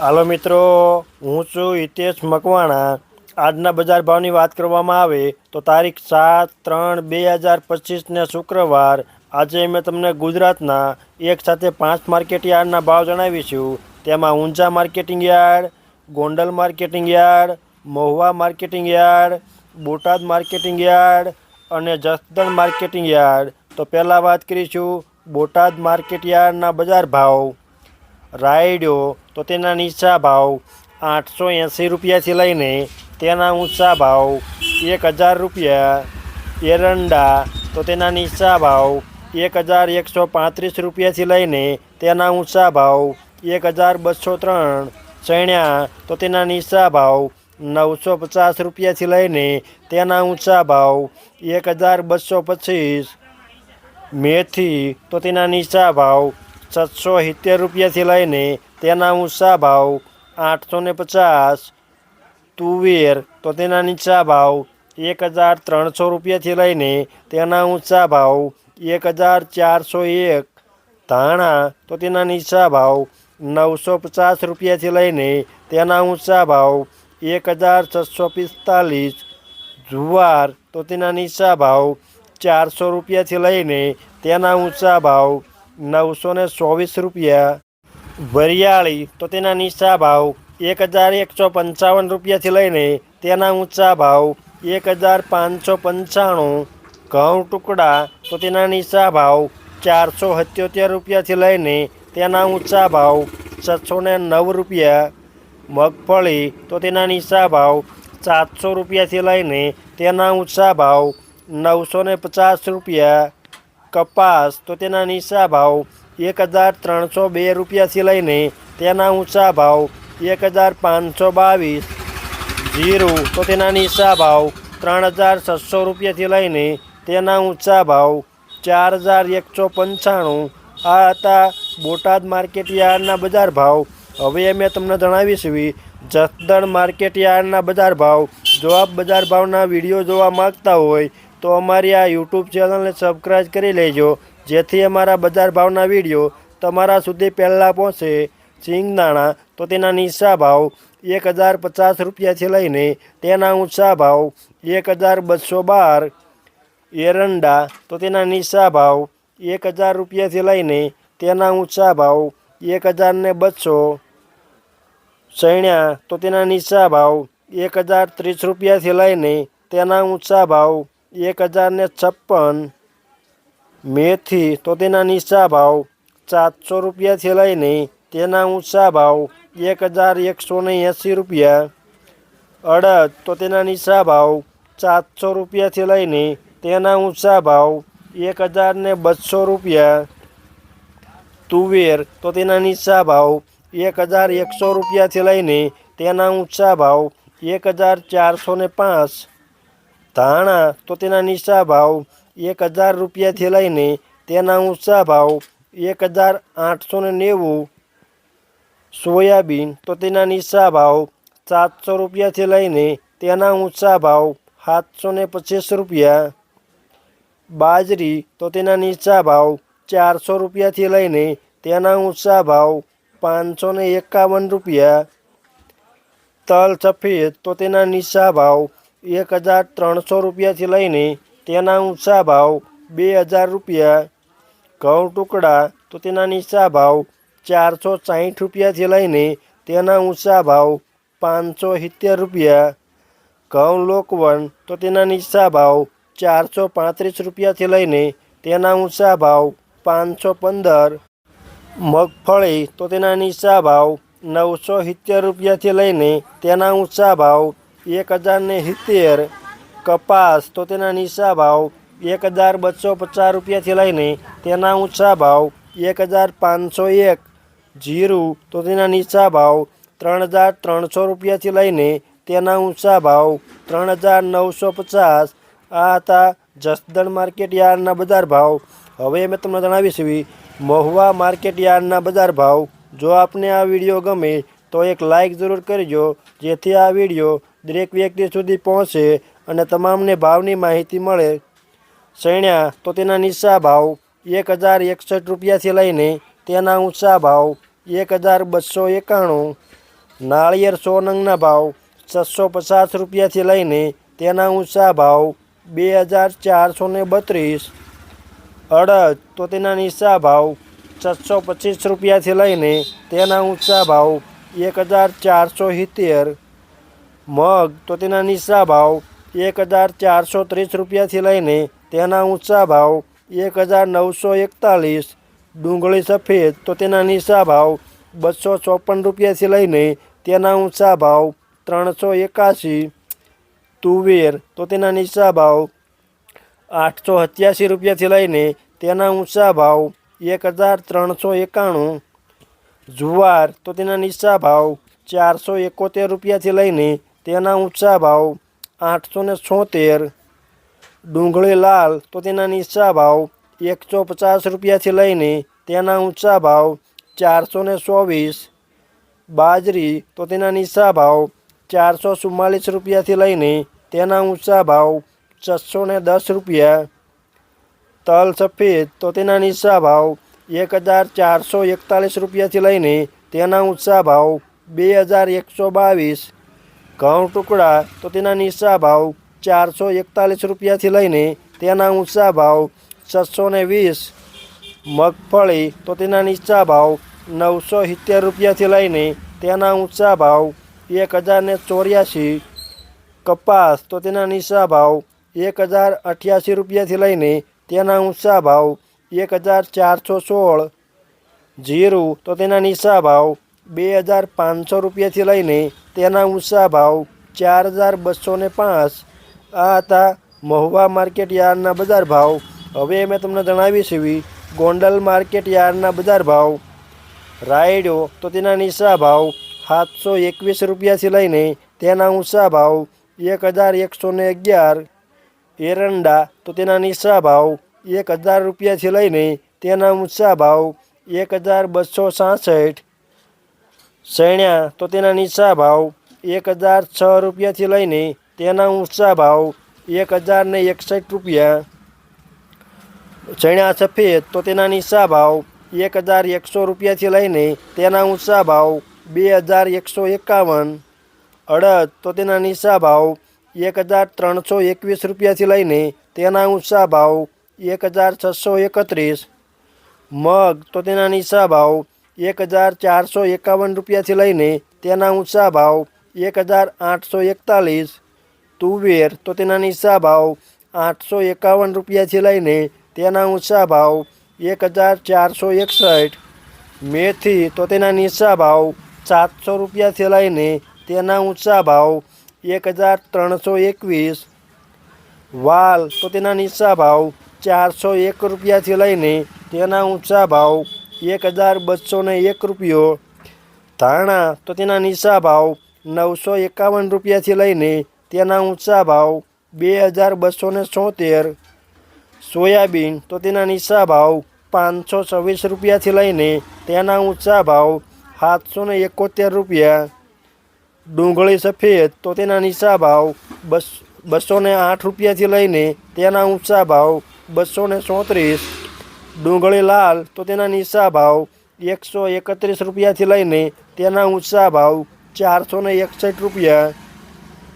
હાલો મિત્રો, હું છું હિતેશ મકવાણા. આજના બજાર ભાવની વાત કરવામાં આવે તો તારીખ સાત ત્રણ બે હજાર પચીસને શુક્રવાર. આજે મેં તમને ગુજરાતના એક સાથે પાંચ માર્કેટ યાર્ડના ભાવ જણાવીશું તેમાં Unjha marketing yard, Gondal marketing yard, Mahuva marketing yard, Botad marketing yard અને જસદણ માર્કેટિંગ યાર્ડ. તો પહેલાં વાત કરીશું બોટાદ માર્કેટ યાર્ડના બજાર ભાવ. રાયડો, તો તેના નીચા ભાવ આઠસો એંસી રૂપિયાથી લઈને તેના ઊંચા ભાવ એક હજાર રૂપિયા. એરંડા, તો તેના નીચા ભાવ એક હજાર એકસો પાંત્રીસ રૂપિયાથી લઈને તેના ઊંચા ભાવ એક હજાર બસો ત્રણ. ચણ્યા, તો તેના નીચા ભાવ નવસો પચાસ રૂપિયાથી લઈને તેના ઊંચા ભાવ એક હજાર બસો પચીસ. મેથી, તો તેના નીચા ભાવ સાતસો સિત્તેર રૂપિયાથી લઈને તેના ઊંચા ભાવ આઠસો ને પચાસ. તુવેર તો તેના નીચા ભાવ એક હજાર ત્રણસો રૂપિયાથી લઈને તેના ઊંચા ભાવ એક હજાર ચારસો એક. ધાણા તો તેના નીચા ભાવ નવસો પચાસ રૂપિયાથી લઈને તેના ઊંચા ભાવ એક હજાર છસો પિસ્તાલીસ. જુવાર તો તેના નીચા ભાવ ચારસો રૂપિયાથી લઈને તેના ઊંચા ભાવ નવસો ને ચોવીસ રૂપિયા. વરિયાળી તો તેના નીચા ભાવ એક હજાર એકસો પંચાવન રૂપિયાથી લઈને તેના ઊંચા ભાવ એક હજાર પાંચસો પંચાણું. ઘઉં ટુકડા તો તેના નીચા ભાવ ચારસો સત્યોતેર રૂપિયાથી લઈને તેના ઊંચા ભાવ છસો ને નવ રૂપિયા. મગફળી તો તેના નીચા ભાવ સાતસો રૂપિયાથી લઈને તેના ઊંચા ભાવ નવસો ને પચાસ રૂપિયા. કપાસ તો તેના નીચા ભાવ એક હજાર ત્રણસો બે રૂપિયાથી લઈને તેના ઊંચા ભાવ એક હજાર પાંચસો બાવીસ. જીરું તો તેના નીચા ભાવ ત્રણ હજાર છસો રૂપિયાથી લઈને તેના ઊંચા ભાવ ચાર હજાર એકસો પંચાણું. આ હતા બોટાદ માર્કેટ યાર્ડના બજાર ભાવ. હવે મેં તમને જણાવીશું જસદણ માર્કેટ યાર્ડના બજાર ભાવ. જો આપ બજાર ભાવના વીડિયો જોવા માંગતા હોય તો અમારી આ યુટ્યુબ ચેનલને સબસ્ક્રાઈબ કરી લેજો, જેથી અમારા બજાર ભાવના વીડિયો તમારા સુધી પહેલાં પહોંચે. સિંગદાણા તો તેના નીચા ભાવ એક હજાર પચાસ રૂપિયાથી લઈને તેના ઊંચા ભાવ એક હજાર બસો બાર. એરંડા, તો તેના નીચા ભાવ એક હજાર રૂપિયાથી લઈને તેના ઊંચા ભાવ એક હજાર ને બસો. ચણ્યા, તો તેના નીચા ભાવ એક હજાર ત્રીસ રૂપિયાથી લઈને તેના ઊંચા ભાવ એક હજાર ને છપ્પન મેથી તો તેના નીચા ભાવ સાતસો રૂપિયાથી લઈને તેના ઊંચા ભાવ એક હજાર એકસો ને એંસી રૂપિયા. અડદ તો તેના નીચા ભાવ સાતસો રૂપિયાથી લઈને તેના ઊંચા ભાવ એક હજાર ને બસો રૂપિયા. તુવેર તો તેના નીચા ભાવ એક હજાર એકસો રૂપિયાથી લઈને તેના ઊંચા ભાવ એક હજાર ચારસો ને પાંચ. ધાણા, તો તેના નીચા ભાવ એક હજાર રૂપિયાથી લઈને તેના ઊંચા ભાવ એક હજાર આઠસો ને નેવું સોયાબીન, તો તેના નીચા ભાવ સાતસો રૂપિયાથી લઈને તેના ઊંચા ભાવ સાતસો ને પચીસ રૂપિયા. બાજરી, તો તેના નીચા ભાવ ચારસો રૂપિયાથી લઈને તેના ઊંચા ભાવ પાંચસો ને એકાવન રૂપિયા. તલ સફેદ, તો તેના નીચા ભાવ એક હજાર ત્રણસો રૂપિયાથી લઈને તેના ઊંચા ભાવ બે હજાર રૂપિયા ઘઉં ટુકડા તો તેના નીચા ભાવ ચારસો સાહીઠ રૂપિયાથી લઈને તેના ઊંચા ભાવ પાંચસો સિત્તેર રૂપિયા ઘઉં લોકવન તો તેના નીચા ભાવ ચારસો પાંત્રીસ રૂપિયાથી લઈને તેના ઊંચા ભાવ પાંચસો પંદર મગફળી તો તેના નીચા ભાવ નવસો સિત્તેર રૂપિયાથી લઈને તેના ઊંચા ભાવ એક હજાર ને સિત્તેર કપાસ, તો તેના નીચા ભાવ એક હજાર બસો પચાસ રૂપિયાથી લઈને તેના ઊંચા ભાવ એક હજાર પાંચસો એક. જીરું, તો તેના નીચા ભાવ ત્રણ હજાર ત્રણસો રૂપિયાથી લઈને તેના ઊંચા ભાવ ત્રણ હજાર નવસો પચાસ. આ હતા જસદણ માર્કેટ યાર્ડના બજાર ભાવ. હવે મેં તમને જણાવીશ મહુવા માર્કેટ યાર્ડના બજાર ભાવ. જો આપને આ વીડિયો ગમે તો એક લાઈક જરૂર કરજો, જેથી આ વીડિયો દરેક વ્યક્તિ સુધી પહોંચે અને તમામને ભાવની માહિતી મળે. શેણ્યા તો તેના નિસ્સા ભાવ એક હજાર એકસઠ રૂપિયાથી લઈને તેના ઊંચા ભાવ એક હજાર બસો એકાણું. નાળિયેર સો નંગના ભાવ છસો પચાસ રૂપિયાથી લઈને તેના ઊંચા ભાવ બે હજાર ચારસો ને બત્રીસ. અડદ, તો તેના નીચા ભાવ છસો પચીસ રૂપિયાથી લઈને તેના ઊંચા ભાવ એક હજાર ચારસો સિત્તેર. મગ તો તેના નીચા ભાવ એક હજાર ચારસો ત્રીસ રૂપિયાથી લઈને તેના ઊંચા ભાવ એક હજાર નવસો એકતાલીસ. ડુંગળી સફેદ તો તેના નીચા ભાવ બસો ચોપન રૂપિયાથી લઈને તેના ઊંચા ભાવ ત્રણસો એકાશી. તુવેર તો તેના નીચા ભાવ આઠસો સત્યાસી રૂપિયાથી લઈને તેના ઊંચા ભાવ એક હજાર ત્રણસો એકાણું. જુવાર તો તેના નીચા ભાવ ચારસો એકોતેર રૂપિયાથી લઈને તેના ઊંચા ભાવ આઠસો ને છોતેર, ડુંગળી લાલ તો તેના નીચા ભાવ એકસો પચાસ રૂપિયાથી લઈને તેના ઊંચા ભાવ ચારસો ને ચોવીસ, બાજરી તો તેના નીચા ભાવ ચારસો ચુમ્માલીસ રૂપિયાથી લઈને તેના ઊંચા ભાવ છસો ને દસ રૂપિયા, તલ સફેદ તો તેના નીચા ભાવ એક હજાર ચારસો એકતાલીસ રૂપિયાથી લઈને તેના ઊંચા ભાવ બે હજાર એકસો બાવીસ ઘઉં ટુકડા તો તેના નીચા ભાવ ચારસો એકતાલીસ રૂપિયાથી લઈને તેના ઊંચા ભાવ છસો ને વીસ. મગફળી તો તેના નીચા ભાવ નવસો સિત્તેર રૂપિયાથી લઈને તેના ઊંચા ભાવ એક હજાર ને ચોર્યાસી. કપાસ તો તેના નીચા ભાવ એક હજાર અઠ્યાસી રૂપિયાથી લઈને તેના ઊંચા ભાવ એક હજાર ચારસો સોળ. જીરું તો તેના નીચા ભાવ બે હજાર પાંચસો રૂપિયાથી લઈને તેના ઊંચા ભાવ ચાર હજાર બસો ને પાંચ. આ હતા મહુવા માર્કેટ યાર્ડના બજાર ભાવ. હવે મેં તમને જણાવીશ એવી ગોંડલ માર્કેટ યાર્ડના બજાર ભાવ. રાયડો તો તેના નીચા ભાવ સાતસો એકવીસ રૂપિયાથી લઈને તેના ઊંચા ભાવ એક હજાર એકસો ને અગિયાર. એરંડા તો તેના નીચા ભાવ એક હજાર રૂપિયાથી લઈને તેના ઊંચા ભાવ એક હજાર બસો સાસઠ. સૈણ્યા તો તેના નીચા ભાવ એક હજાર છ રૂપિયાથી લઈને તેના ઊંચા ભાવ એક હજાર ને એકસઠ રૂપિયા. ચણ્યા સફેદ તો તેના નીચા ભાવ એક હજાર એકસો રૂપિયાથી લઈને તેના ઊંચા ભાવ બે હજાર એકસો એકાવન. અડદ તો તેના નીચા ભાવ એક હજાર ત્રણસો એકવીસ રૂપિયાથી લઈને તેના ઊંચા ભાવ એક હજાર છસો એકત્રીસ. મગ તો તેના નીચા ભાવ એક હજાર ચારસો એકાવન રૂપિયાથી લઈને તેના ઊંચા ભાવ એક હજાર આઠસો એકતાલીસ તુવેર તો તેના નીચા ભાવ આઠસો એકાવન રૂપિયાથી લઈને તેના ઊંચા ભાવ એક હજાર ચારસો એકસઠ મેથી તો તેના નીચા ભાવ સાતસો રૂપિયાથી લઈને તેના ઊંચા ભાવ એક હજાર ત્રણસો એકવીસ વાલ તો તેના નીચા ભાવ ચારસો એક રૂપિયાથી લઈને તેના ઊંચા ભાવ એક હજાર બસો ને એક રૂપિયો. ધાણા તો તેના નીચા ભાવ નવસો એકાવન રૂપિયાથી લઈને તેના ઊંચા ભાવ બે હજાર બસો ને છોતેર સોયાબીન તો તેના નીચા ભાવ પાંચસો છવ્વીસ રૂપિયાથી લઈને તેના ઊંચા ભાવ સાતસો ને એકોતેર રૂપિયા. ડુંગળી સફેદ તો તેના નીચા ભાવ બસ, બસો ને આઠ રૂપિયાથી લઈને તેના ઊંચા ભાવ બસો ને ચોત્રીસ ડુંગળી લાલ, તો તેના નીચા ભાવ એકસો એકત્રીસ રૂપિયાથી લઈને તેના ઊંચા ભાવ ચારસો ને એકસઠ રૂપિયા.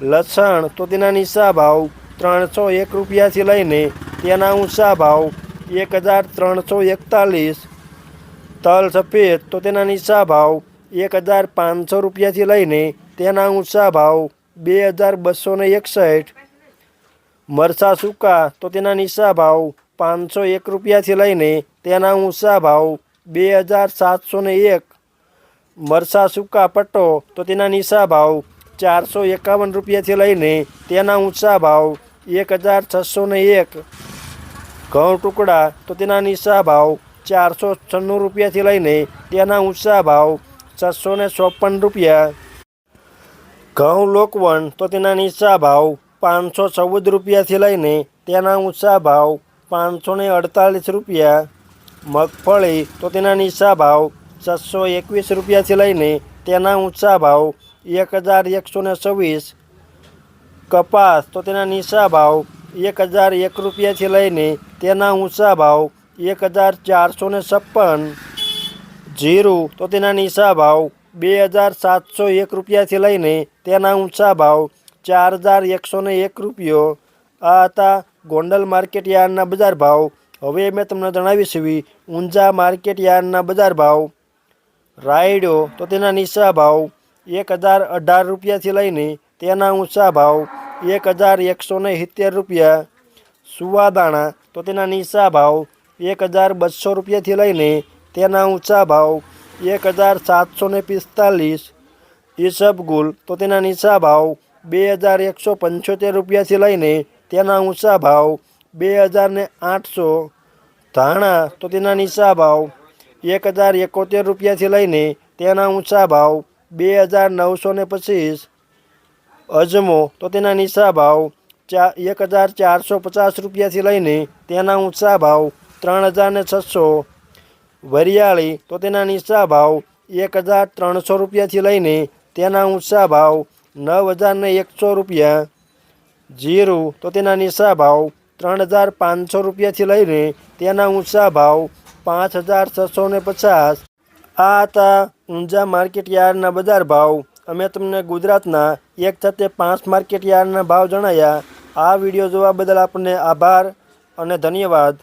લસણ, તો તેના નીચા ભાવ ત્રણસો એક રૂપિયાથી લઈને તેના ઊંચા ભાવ એક હજાર ત્રણસો એકતાલીસ. તલ સફેદ, તો તેના નીચા ભાવ એક હજાર પાંચસો રૂપિયાથી લઈને તેના ઊંચા ભાવ બે હજાર બસો એકસઠ. મરચાં સૂકા, તો તેના નીચા ભાવ પાંચસો એક રૂપિયાથી લઈને તેના ઊંચા ભાવ બે હજાર સાતસો ને એક. મરસા સૂકા પટ્ટો તો તેના નીચા ભાવ ચારસો એકાવન રૂપિયાથી લઈને તેના ઊંચા ભાવ એક હજાર છસો ને એક. ઘઉં ટુકડા તો તેના નીચા ભાવ ચારસો છન્નું રૂપિયાથી લઈને તેના ઊંચા ભાવ છસો ને ચોપન રૂપિયા. ઘઉં લોકવણ તો તેના નીચા ભાવ પાંચસો ચૌદ રૂપિયાથી લઈને તેના ઊંચા ભાવ પાંચસો ને અડતાલીસ રૂપિયા, મગફળી તો તેના નીચા ભાવ છસો એકવીસ રૂપિયાથી લઈને તેના ઊંચા ભાવ એક હજાર એકસો ને છવ્વીસ. કપાસ તો તેના નીચા ભાવ એક હજાર એક રૂપિયાથી લઈને તેના ઊંચા ભાવ એક હજાર ચારસો ને છપ્પન. જીરું તો તેના નીચા ભાવ બે હજાર સાતસો એક રૂપિયાથી લઈને તેના ઊંચા ભાવ ચાર હજાર એકસો ને એક રૂપિયો. આ હતા ગોંડલ માર્કેટ યાર્ડના બજાર ભાવ. હવે મેં તમને જણાવીશું ઊંઝા માર્કેટ યાર્ડના બજાર ભાવ. રાયડો તો તેના નીચા ભાવ. એક હજાર અઢાર રૂપિયાથી લઈને તેના ઊંચા ભાવ. એક હજાર એકસો ને સિત્તેર રૂપિયા. સુવાદાણા તો તેના નીચા ભાવ. એક હજાર બસો રૂપિયાથી લઈને તેના ઊંચા ભાવ. એક હજાર સાતસો ને પિસ્તાલીસ. ઈસબગુલ તો તેના નીચા ભાવ. બે હજાર એકસો પંચોતેર રૂપિયાથી લઈને તેના ઊંચા ભાવ બે હજાર ને આઠસો. ધાણા તો તેના નીચા ભાવ એક હજાર એકોતેર રૂપિયાથી લઈને તેના ઊંચા ભાવ બે હજાર નવસો ને પચીસ. અજમો તો તેના નીચા ભાવ ચા, એક હજાર ચારસો પચાસ રૂપિયાથી લઈને તેના ઊંચા ભાવ ત્રણ હજાર ને છસો. વરિયાળી તો તેના નીચા ભાવ એક હજાર ત્રણસો રૂપિયાથી લઈને તેના ઊંચા ભાવ નવ હજાર એકસો રૂપિયા. જીરું, તો તેના નીચા ભાવ ત્રણ હજાર પાંચસો રૂપિયાથી લઈને તેના ઊંચા ભાવ પાંચ હજાર છસો ને પચાસ. આ હતા ઊંઝા માર્કેટ યાર્ડના બજાર ભાવ. અમે તમને ગુજરાતના એક સાથે પાંચ માર્કેટ યાર્ડના ભાવ જણાયા. આ વીડિયો જોવા બદલ આપણને આભાર અને ધન્યવાદ.